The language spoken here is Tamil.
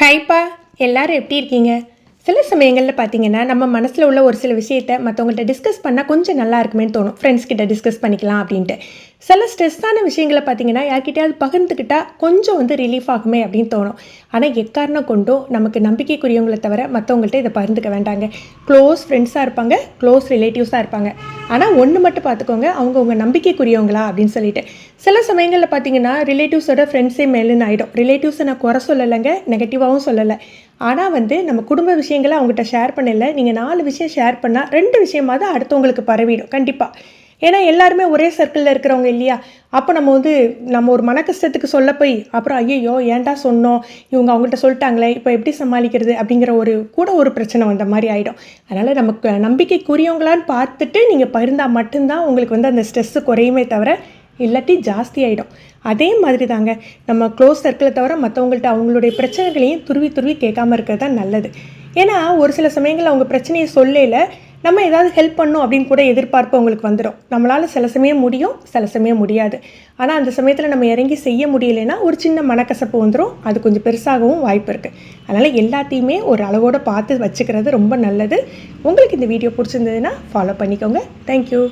ஹாய்ப்பா எல்லாரும் எப்படி இருக்கீங்க? சில சமயங்களில் பார்த்தீங்கன்னா நம்ம மனசில் உள்ள ஒரு சில விஷயத்தை மற்றவங்கள்ட்ட டிஸ்கஸ் பண்ணால் கொஞ்சம் நல்லா இருக்குமேன்னு தோணும். ஃப்ரெண்ட்ஸ் கிட்ட டிஸ்கஸ் பண்ணிக்கலாம் அப்படின்ட்டு. சில ஸ்ட்ரெஸ்ஸான விஷயங்களை பார்த்தீங்கன்னா யார்கிட்டயாவது பகிர்ந்துக்கிட்டால் கொஞ்சம் வந்து ரிலீஃப் ஆகுமே அப்படின்னு தோணும். ஆனால் எக்காரணம் கொண்டும் நமக்கு நம்பிக்கைக்குரியவங்களை தவிர மற்றவங்கள்ட்ட இதை பகிர்ந்துக்க வேண்டாங்க. க்ளோஸ் ஃப்ரெண்ட்ஸாக இருப்பாங்க க்ளோஸ் ரிலேட்டிவ்ஸாக இருப்பாங்க. ஆனால் ஒன்று மட்டும் பார்த்துக்கோங்க அவங்க உங்கள் நம்பிக்கைக்குரியவங்களா அப்படின்னு சொல்லிட்டு. சில சமயங்களில் பார்த்தீங்கன்னா ரிலேட்டிவ்ஸோட ஃப்ரெண்ட்ஸே மேலுன்னு ஆகிடும் ரிலேட்டிவ்ஸை நான் குறை சொல்லலைங்க நெகட்டிவாகவும் சொல்லலை. ஆனால் வந்து நம்ம குடும்ப விஷயங்களை அவங்ககிட்ட ஷேர் பண்ணல. நீங்கள் நாலு விஷயம் ஷேர் பண்ணால் ரெண்டு விஷயமாவது அடுத்தவங்களுக்கு பரவிடும் கண்டிப்பாக ஏன்னா எல்லாருமே ஒரே சர்க்கிளில் இருக்கிறவங்க இல்லையா? அப்போ நம்ம வந்து நம்ம ஒரு மன கஷ்டத்துக்கு சொல்ல போய் அப்புறம் ஐயோ ஏன்டா சொன்னோம்? இவங்க அவங்கள்ட்ட சொல்லிட்டாங்களே இப்போ எப்படி சமாளிக்கிறது? அப்படிங்கிற ஒரு கூட ஒரு பிரச்சனை வந்த மாதிரி ஆகிடும் அதனால் நமக்கு நம்பிக்கைக்குரியவங்களான்னு பார்த்துட்டு நீங்கள் பகிர்ந்தால் மட்டும்தான் உங்களுக்கு வந்து அந்த ஸ்ட்ரெஸ்ஸு குறையுமே தவிர இல்லாட்டி ஜாஸ்தி ஆகிடும் அதே மாதிரி தாங்க நம்ம க்ளோஸ் சர்க்கிளை தவிர மற்றவங்கள்ட்ட அவங்களுடைய பிரச்சனைகளையும் துருவி துருவி கேட்காம இருக்கிறது தான் நல்லது. ஏன்னா ஒரு சில சமயங்களில் அவங்க பிரச்சனையை சொல்லல நம்ம ஏதாவது ஹெல்ப் பண்ணோம் அப்படின்னு கூட எதிர்பார்ப்பு அவங்களுக்கு வந்துடும் நம்மளால் சில சமயம் முடியும் சில சமயம் முடியாது. ஆனால் அந்த சமயத்தில் நம்ம இறங்கி செய்ய முடியலைன்னா ஒரு சின்ன மனக்கசப்பு வந்துடும் அது கொஞ்சம் பெருசாகவும் வாய்ப்பு இருக்குது அதனால் எல்லாத்தையுமே ஒரு அளவோடு பார்த்து வச்சுக்கிறது ரொம்ப நல்லது. உங்களுக்கு இந்த வீடியோ பிடிச்சிருந்ததுன்னா ஃபாலோ பண்ணிக்கோங்க. தேங்க்யூ